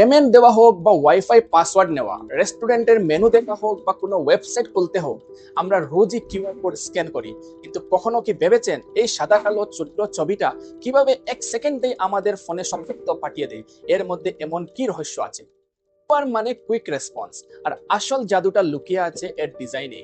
Payment দেওয়া হোক বা ওয়াইফাই পাসওয়ার্ড নেওয়া রেস্টুরেন্টের মেনু দেখা হোক বা কোনো ওয়েবসাইট খুলতে হোক, আমরা রোজই কিউআর কোড স্ক্যান করি। কিন্তু কখনো কি ভেবেছেন এই সাদা কালো ছোট্ট ছবিটা কীভাবে এক সেকেন্ডেই আমাদের ফোনে সংক্ষিপ্ত পাঠিয়ে দেয়? এর মধ্যে এমন কি রহস্য আছে? কিউআর মানে কুইক রেসপন্স আর আসল জাদুটা লুকিয়ে আছে এর ডিজাইনে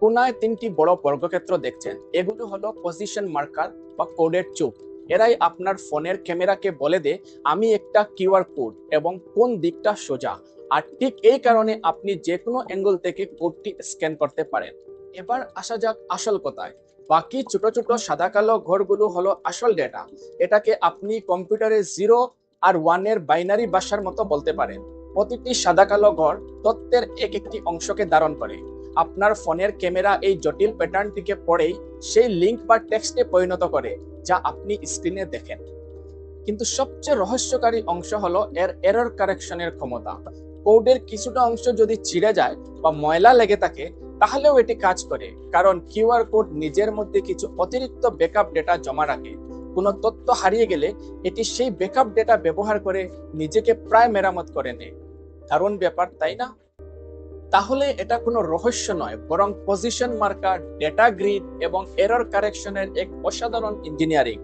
কোনায় তিনটি বড় বর্গক্ষেত্র দেখছেন। এগুলো হলো পজিশন মার্কার বা কোডের চুপ এরাই আপনার ফোনের ক্যামেরাকে বলে দে, আমি একটা কিউআর কোড এবং কোন দিকটা সোজা। আর ঠিক এই কারণে আপনি যে কোনো অ্যাঙ্গেল থেকে কোডটি স্ক্যান করতে পারেন। এবার আসা যাক আসল কথায়। বাকি ছোট ছোট সাদা কালো ঘরগুলো হলো আসল ডেটা এটাকে আপনি কম্পিউটারে জিরো আর ওয়ানের বাইনারি ভাষার মতো বলতে পারেন। প্রতিটি সাদা কালো ঘর তথ্যের এক একটি অংশকে ধারণ করে। আপনার ফোনের ক্যামেরা এই জটিল প্যাটার্নটিকে পড়েই সেই লিংক বা টেক্সটে পরিণত করে, যা আপনি স্ক্রিনে দেখেন। কিন্তু সবচেয়ে রহস্যকারী অংশ হলো এর এরর কারেকশনের ক্ষমতা। কোডের কিছুটা অংশ যদি ছিঁড়ে যায় বা ময়লা লেগে থাকে, তাহলেও এটি কাজ করে, কারণ কিউআর কোড নিজের মধ্যে কিছু অতিরিক্ত ব্যাকআপ ডেটা জমা রাখে। কোনো তথ্য হারিয়ে গেলে এটি সেই ব্যাকআপ ডেটা ব্যবহার করে নিজেকে প্রায় মেরামত করে নেয়। দারুণ ব্যাপার, তাই না? তাহলে এটা কোনো রহস্য নয়, বরং পজিশন মার্কার ডেটা গ্রিড এবং এরর কারেকশনের এক অসাধারণ ইঞ্জিনিয়ারিং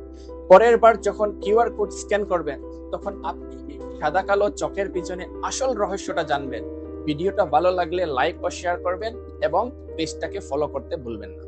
পরের বার যখন কিউআর কোড স্ক্যান করবেন, তখন আপনি সাদা কালো চকের পিছনে আসল রহস্যটা জানবেন। ভিডিওটা ভালো লাগলে লাইক ও শেয়ার করবেন এবং পেজটাকে ফলো করতে ভুলবেন না।